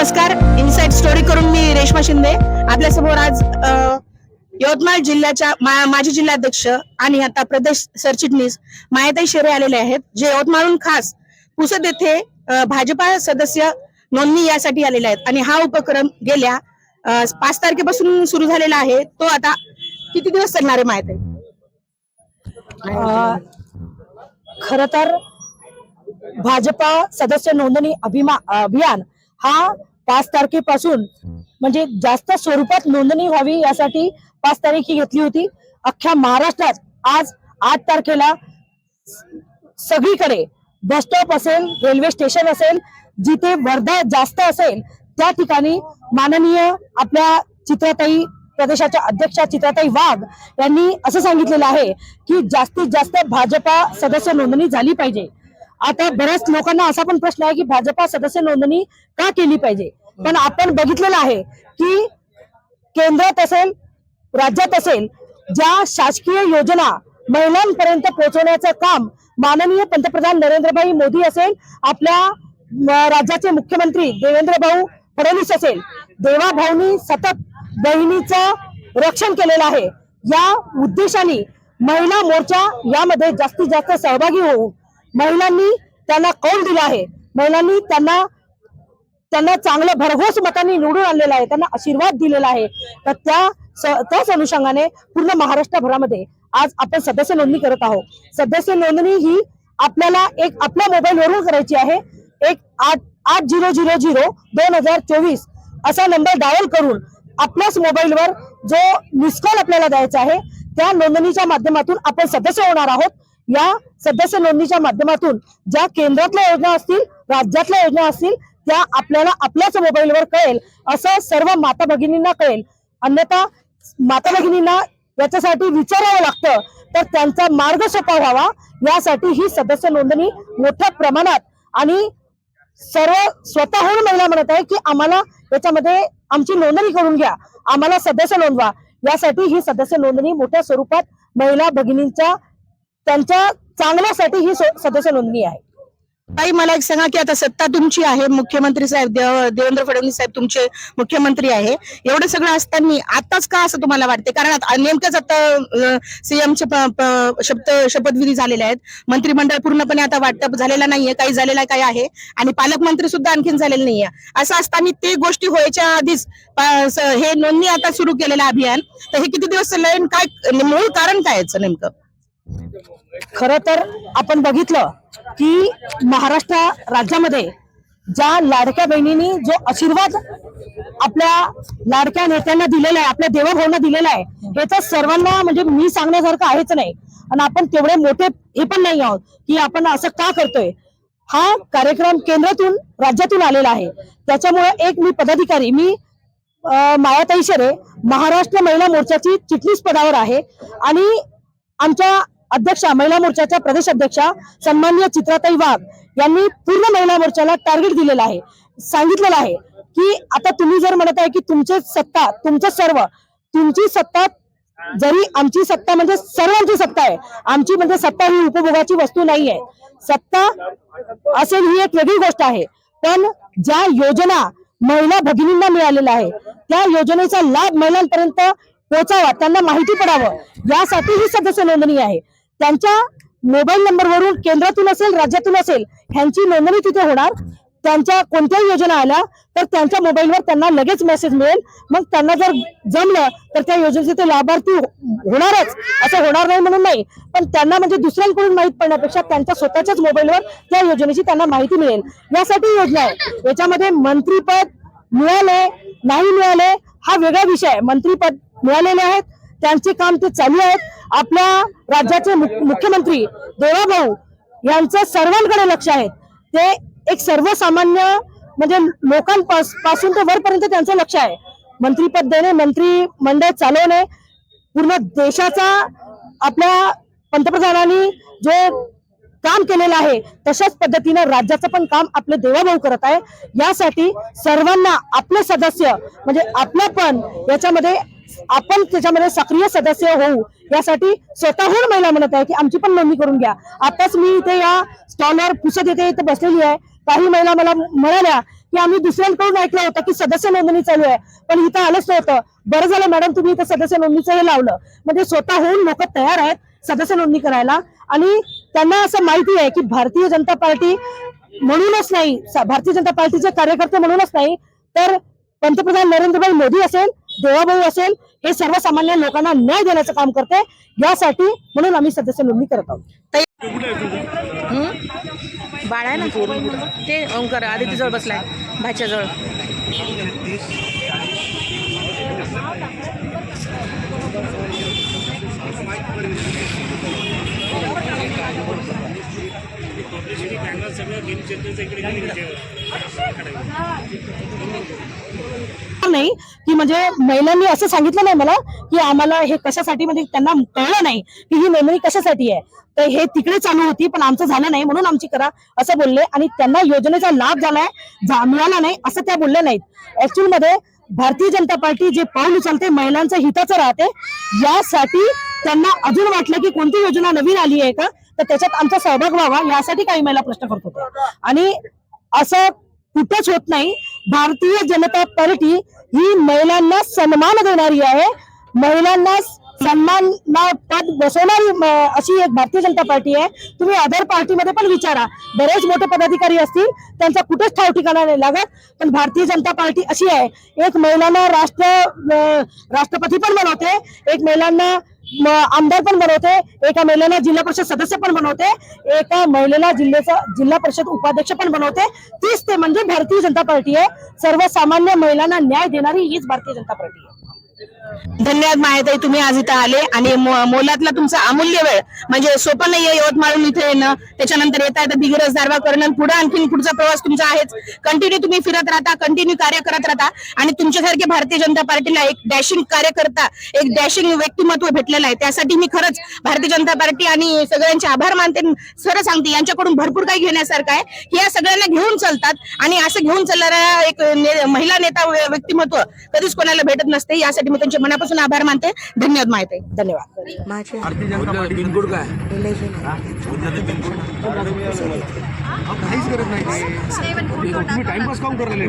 नमस्कार. Inside story करून मी रेश्मा शिंदे. आपल्यासमोर आज यवतमाळ जिल्ह्याच्या मा- माजी जिल्हाध्यक्ष आणि आता प्रदेश सरचिटणीस मायाताई शेरे आलेले आहेत जे यवतमाळहून खास पुसद येथे भाजपा सदस्य नोंदणी यासाठी आलेले आहेत. आणि हा उपक्रम गेल्या पाच तारखेपासून सुरू झालेला आहे. तो आता किती दिवस चालणार आहे मायाताई? खर तर भाजपा सदस्य नोंदणी अभिमा अभियान हा पाच तारखेपासून म्हणजे जास्त स्वरूपात नोंदणी व्हावी यासाठी पाच तारीख ही घेतली होती. अख्ख्या महाराष्ट्रात आज आठ तारखेला सगळीकडे बस स्टॉप असेल रेल्वे स्टेशन असेल जिथे वर्धा जास्त असेल त्या ठिकाणी माननीय आपल्या चित्रताई प्रदेशाच्या अध्यक्षा चित्राताई वाघ यांनी असं सांगितलेलं आहे की जास्तीत जास्त भाजपा सदस्य नोंदणी झाली पाहिजे. आता बऱ्याच लोकांना असा पण प्रश्न आहे की भाजपा सदस्य नोंदणी का केली पाहिजे? पण आपण बघितलेलं आहे की केंद्रात असेल राज्यात असेल ज्या शासकीय योजना महिलांपर्यंत पोहोचवण्याचं काम माननीय पंतप्रधान नरेंद्रभाई मोदी असेल आपल्या राज्याचे मुख्यमंत्री देवेंद्र भाऊ फडणवीस असेल देवाभाऊनी सतत बहिणीचं रक्षण केलेलं आहे. या उद्देशाने महिला मोर्चा यामध्ये जास्तीत जास्त सहभागी होऊ. महिलांनी त्यांना कौल दिला आहे. महिलांनी त्यांना त्यांना चांगलं भरघोस मतांनी निवडून आणलेलं आहे. त्यांना आशीर्वाद दिलेला आहे. तर त्या त्याच अनुषंगाने पूर्ण महाराष्ट्रभरामध्ये आज आपण सदस्य नोंदणी करत आहोत. सदस्य नोंदणी ही आपल्याला एक आपल्या मोबाईलवरून करायची आहे. एक आठ आठ झिरो झिरो झिरो दोन हजार चोवीस असा नंबर डायल करून आपल्याच मोबाईलवर जो मिस कॉल आपल्याला द्यायचा आहे त्या नोंदणीच्या माध्यमातून आपण सदस्य होणार आहोत. या सदस्य नोंदणीच्या माध्यमातून ज्या केंद्रातल्या योजना असतील राज्यातल्या योजना असतील त्या आपल्याला आपल्याच मोबाईलवर कळेल. असं सर्व माता भगिनींना कळेल. अन्यथा माता भगिनींना याच्यासाठी विचारावं लागतं. तर त्यांचा मार्ग सोपा व्हावा. यासाठी ही सदस्य नोंदणी मोठ्या प्रमाणात आणि सर्व स्वतःहून महिला म्हणत आहे की आम्हाला याच्यामध्ये आमची नोंदणी करून घ्या. आम्हाला सदस्य नोंदवा. यासाठी ही सदस्य नोंदणी मोठ्या स्वरूपात महिला भगिनींच्या त्यांच्या चांगल्यासाठी ही सदस्य नोंदणी आहे. ताई मला एक सांगा की आता सत्ता तुमची आहे मुख्यमंत्री साहेब देव- देवेंद्र फडणवीस साहेब तुमचे मुख्यमंत्री आहे. एवढं सगळं असताना आताच का असं तुम्हाला वाटते कारण आता नेमकंच आता सीएमचे शब्द शपथविधी झालेले आहेत. मंत्रिमंडळ पूर्णपणे आता वाटप झालेला नाहीये काही झालेला काय आहे. आणि पालकमंत्री सुद्धा आणखीन झालेले नाहीये. असं असताना ते गोष्टी व्हायच्या आधीच हे नोंदणी आता सुरू केलेलं अभियान. तर हे किती दिवस चाललंय काय मूळ कारण काय याचं नेमकं? खर तर आपण बघितलं की महाराष्ट्र राज्यामध्ये ज्या लाडक्या बहिणींनी जो आशीर्वाद आपल्या लाडक्या नेत्यांना दिलेला आहे आपल्या देवभावना दिलेला आहे हे तर सर्वांना म्हणजे मी सांगण्यासारखं आहेच नाही. आणि आपण तेवढे मोठे हे पण नाही आहोत की आपण असं का करतोय. हा कार्यक्रम केंद्रातून राज्यातून आलेला आहे. त्याच्यामुळे एक मी पदाधिकारी मी मायाताई शेरे महाराष्ट्र महिला मोर्चाची चिटणीस पदावर आहे. आणि आमच्या अध्यक्षा महिला मोर्चाच्या प्रदेश अध्यक्षा सन्माननीय चित्राताई वाघ यांनी पूर्ण महिला मोर्चाला टार्गेट दिलेलं आहे. सांगितलेलं आहे की आता तुम्ही जर म्हणत आहे की तुमचे सत्ता तुमचं सर्व तुमची सत्ता जरी आमची सत्ता म्हणजे सर्वांची सत्ता आहे. आमची म्हणजे सत्ता ही उपभोगाची वस्तू नाही आहे. सत्ता असेल ही एक वेगळी गोष्ट आहे. पण ज्या योजना महिला भगिनींना मिळालेल्या आहे त्या योजनेचा लाभ महिलांपर्यंत पोहोचावा त्यांना माहिती पडावं यासाठी ही सदस्य नोंदणी आहे. त्यांच्या मोबाईल नंबरवरून केंद्रातून असेल राज्यातून असेल ह्यांची नोंदणी तिथे होणार. त्यांच्या कोणत्याही योजना आल्या तर त्यांच्या मोबाईलवर त्यांना लगेच मेसेज मिळेल. मग त्यांना जर जमलं तर त्या योजनेचे ते लाभार्थी होणारच. असं होणार नाही म्हणून नाही. पण त्यांना म्हणजे दुसऱ्यांकडून माहीत पडण्यापेक्षा त्यांच्या स्वतःच्याच मोबाईलवर त्या योजनेची त्यांना माहिती मिळेल. यासाठी योजना आहे. याच्यामध्ये मंत्रीपद मिळाले नाही मिळाले हा वेगळा विषय आहे. मंत्रीपद मिळालेले आहेत. त्यांचे काम ते चालू आहेत. आपल्या राज्याचे मुख- मुख्यमंत्री देवाभाऊ यांचं सर्वांकडे लक्ष आहे. ते एक सर्वसामान्य म्हणजे लोकांपासून ते वरपर्यंत त्यांचं लक्ष आहे. मंत्रीपद देणे मंत्री मंडळ चालवणे पूर्ण देशाचा आपल्या पंतप्रधानांनी जे काम केलेलं आहे तशाच पद्धतीनं राज्याचं पण काम आपले देवाभाऊ करत आहे. यासाठी सर्वांना आपले सदस्य म्हणजे आपलं पण याच्यामध्ये आपण त्याच्यामध्ये सक्रिय सदस्य होऊ. यासाठी स्वतःहून महिला म्हणत आहे की आमची पण नोंदणी करून घ्या. आताच मी इथे या स्टॉलवर पुसत येथे इथे बसलेली आहे. काही महिला मला म्हणाल्या की आम्ही दुसऱ्यांकडून ऐकलं होतं की सदस्य नोंदणी चालू आहे. पण इथं आलंच नव्हतं. बरं झालं मॅडम तुम्ही इथं सदस्य नोंदणीचं हे लावलं. म्हणजे स्वतःहून लोक तयार आहेत सदस्य नोंदणी करायला. आणि त्यांना असं माहिती आहे की भारतीय जनता पार्टी म्हणूनच नाही भारतीय जनता पार्टीचे कार्यकर्ते म्हणूनच नाही तर पंतप्रधान नरेंद्रभाई मोदी असेल देवाभाऊ असेल हे सर्वसामान्य लोकांना न्याय देण्याचं काम करते. यासाठी म्हणून आम्ही सदस्य नोंदणी करत आहोत. बाळ आहे ना? ते ओंकार आदित्य जवळ बसलाय भाच्या जवळ. नाही की म्हणजे महिलांनी असं सांगितलं नाही मला की आम्हाला हे कशासाठी म्हणजे त्यांना कळलं नाही की ही नोंदणी कशासाठी आहे. तर हे तिकडे चालू होती पण आमचं झालं नाही म्हणून आमची करा असं बोलले. आणि त्यांना योजनेचा लाभ झालाय जा- मिळाला नाही असं त्या बोलले नाहीत. ऍक्च्युअलमध्ये भारतीय जनता पार्टी जे पाऊल उचलते महिलांचं हिताचं राहते यासाठी त्यांना अजून वाटलं की कोणती योजना नवीन आली आहे का? तर त्याच्यात आमचा सहभाग व्हावा यासाठी काही महिला प्रश्न करत होत्या. आणि असं कुठंच होत नाही. भारतीय जनता पार्टी ही महिलांना सन्मान देणारी आहे. महिलांना सन्मान पद बसवणारी अशी एक भारतीय जनता पार्टी आहे. तुम्ही अदर पार्टीमध्ये पण विचारा. बरेच मोठे पदाधिकारी असतील त्यांचा कुठेच ठाव ठिकाणा नाही लागत पण भारतीय जनता पार्टी अशी आहे. एक महिलांना राष्ट्र राष्ट्रपती पण बनवते एक महिलांना आमदार पण बनवते एका महिलेला जिल्हा परिषद सदस्य पण बनवते एका महिलेला जिल्ह्याचा जिल्हा परिषद उपाध्यक्ष पण बनवते. तीच ते म्हणजे भारतीय जनता पार्टी आहे. सर्वसामान्य महिलांना न्याय देणारी हीच भारतीय जनता पार्टी आहे. धन्यवाद माहिती तुम्ही आज इथं आले आणि मोलातला तुमचा अमूल्य वेळ म्हणजे सोपं नाहीये यवतमाळून इथे येणं त्याच्यानंतर येता येतं दिग्रस दारवा करणं पुढे आणखीन पुढचा प्रवास तुमचा आहेच. कंटिन्यू तुम्ही फिरत राहता कंटिन्यू कार्य करत राहता आणि तुमच्यासारखे भारतीय जनता पार्टीला एक डॅशिंग कार्यकर्ता एक डॅशिंग व्यक्तिमत्व भेटलेलं आहे. त्यासाठी मी खरंच भारतीय जनता पार्टी आणि सगळ्यांचे आभार मानते. सर सांगते यांच्याकडून भरपूर काही घेण्यासारखं आहे. हे या सगळ्यांना घेऊन चालतात आणि असं घेऊन चालणारा एक ने- महिला नेता व्यक्तिमत्व कधीच कोणाला भेटत नसते. यासाठी मी त्यांचे मनापासून आभार मानते. धन्यवाद माहिती धन्यवाद. काय? काहीच करत नाही. तुम्ही टाइमपास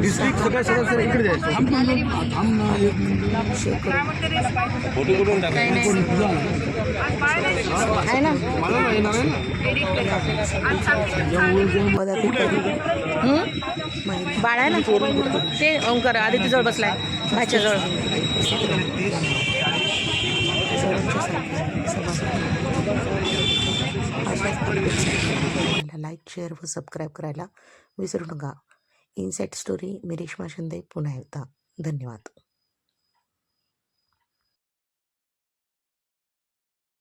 डिस्ट्रिक्ट सगळ्या इकडे जायचं थांब. फोटो? आहे ना बाळ आहे ना ते ओंकार आदित्यजवळ बसलाय भाच्या जवळ लाईक शेअर व सबस्क्राईब करायला विसरू नका. इनसाईट स्टोरी मी रेश्मा शिंदे पुन्हा एकदा. धन्यवाद.